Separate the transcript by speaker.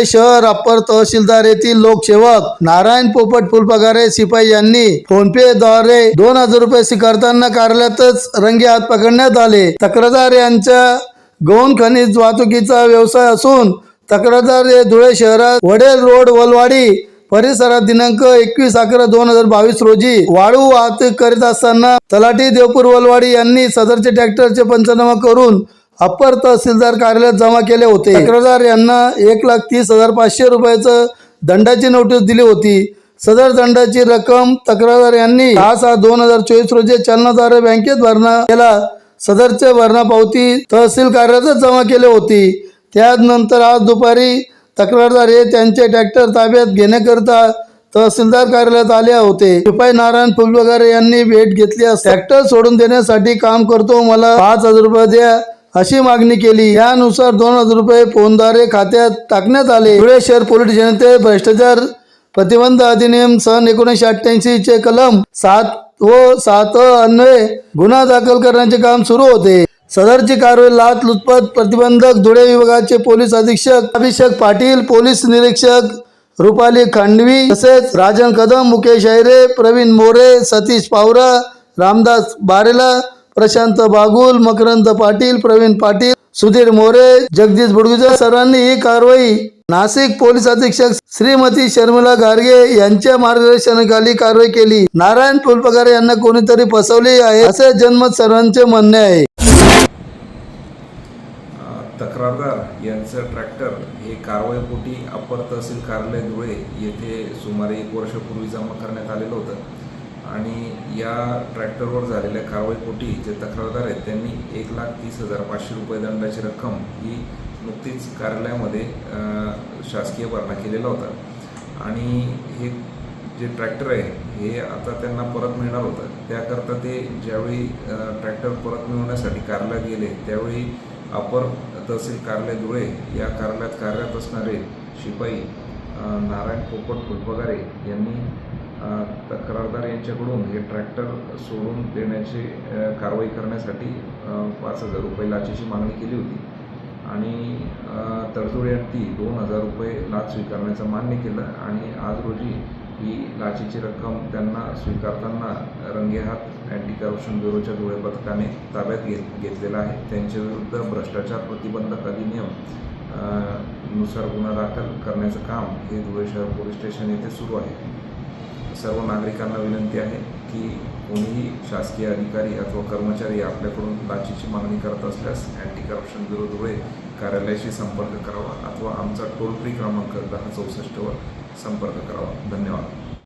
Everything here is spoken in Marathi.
Speaker 1: धुळे शहर अप्पर तहसीलदार येथील लोकसेवक नारायण पोपट फुलपगारे शिपाई यांनी फोन पे द्वारे दोन हजार रुपये स्वीकारताना कार्यालयातच रंगे हात पकडण्यात आले. तक्रारदार यांच्या गौण खनिज वाहतुकीचा व्यवसाय असून तक्रारदार हे धुळे शहरात वडेल रोड वलवाडी परिसरात दिनांक एकवीस अकरा दोन हजार बावीस रोजी वाळू वाहतूक करीत असताना तलाठी देवपूर वलवाडी यांनी सदरचे ट्रॅक्टरचे पंचनामा करून अप्पर तहसीलदार कार्यालयात जमा केले होते. तक्रारदार यांना एक लाख तीस हजार पाचशे रुपयाचं दंडाची नोटीस दिली होती. सदर दंडाची रक्कम तक्रारदार यांनी दहा सहा दोन हजार चोवीस रोजी चलनाद्वारे बँकेत भरणा केला. सदरचे भरणा पावती तहसील कार्यालयातच जमा केली होती. त्यानंतर आज दुपारी तक्रारदार हे त्यांचे ट्रॅक्टर ताब्यात घेण्याकरिता तहसीलदार कार्यालयात आले होते. शिपाई नारायण फुलबगारे यांनी भेट घेतली ट्रॅक्टर सोडून देण्यासाठी काम करतो मला पाच हजार रुपये द्या. अशी मागणी केली. यानुसार दोन हजार रुपये फोनद्वारे खात्यात टाकण्यात आले. धुळे शहर पोलीस जनते भ्रष्टाचार प्रतिबंध अधिनियम सन एकोणीसशे अठ्ठ्याऐंशी चे कलम सात व सात अन्वये गुन्हा दाखल करण्याचे काम सुरू होते. सदरची कारवाई लाच लुचपत प्रतिबंधक धुळे विभागाचे पोलीस अधीक्षक अभिषेक पाटील पोलीस निरीक्षक रुपाली खांडवी तसेच राजन कदम मुकेश ऐरे प्रवीण मोरे सतीश पावरा रामदास बारेला प्रशांत बागुल मकरंद पाटील प्रवीण पाटील सुधीर मोरे जगदीश बुडगुजा सरांनी ही कारवाई नाशिक पोलीस अधीक्षक श्रीमती शर्मिला गार्गे यांच्या मार्गदर्शनाखाली कारवाई केली. नारायण फुलपगारे यांना कोणीतरी फसवले आहे असे जनमत सरांचे म्हणणे आहे.
Speaker 2: तक्रारदार यांचं ट्रॅक्टर हे कारवाईपोटी अप्पर तहसील कार्यालय धुळे येथे सुमारे एक वर्षापूर्वी जमा करण्यात आलेलं होतं. आणि या ट्रॅक्टरवर झालेल्या कारवाईपोटी जे तक्रारदार आहेत त्यांनी एक लाख तीस हजार पाचशे रुपये दंडाची रक्कम ही नुकतीच कार्यालयामध्ये शासकीय भरणा केलेला होता. आणि हे जे ट्रॅक्टर आहे हे आता त्यांना परत मिळणार होतं. त्याकरता ते ज्यावेळी ट्रॅक्टर परत मिळवण्यासाठी कार्यालयात गेले त्यावेळी अपर तहसील कार्यालय धुळे या कार्यालयात कार्यरत असणारे शिपाई नारायण पोपट फुलपगारे यांनी तक्रारदार यांच्याकडून हे ट्रॅक्टर सोडून देण्याची कारवाई करण्यासाठी पाच हजार रुपये लाचेची मागणी केली होती. आणि अ, तडजोड्यांती दोन हजार रुपये लाच स्वीकारण्याचं मान्य केलं आणि आज रोजी ही लाचेची रक्कम त्यांना स्वीकारताना रंगेहात अँटी करप्शन ब्युरोच्या धुळे पथकाने ताब्यात घेत घेतलेला आहे. त्यांच्याविरुद्ध भ्रष्टाचार प्रतिबंधक अधिनियमनुसार गुन्हा दाखल करण्याचं काम हे धुळे शहर पोलीस स्टेशन येथे सुरू आहे. सर्व नागरिकांना विनंती आहे की कोणीही शासकीय अधिकारी अथवा कर्मचारी आपल्याकडून लाचेची मागणी करत असल्यास अँटी करप्शन ब्युरो धुळे कार्यालयाशी संपर्क करावा अथवा आमचा टोल फ्री क्रमांक दहा चौसष्टवर संपर्क करावा. धन्यवाद.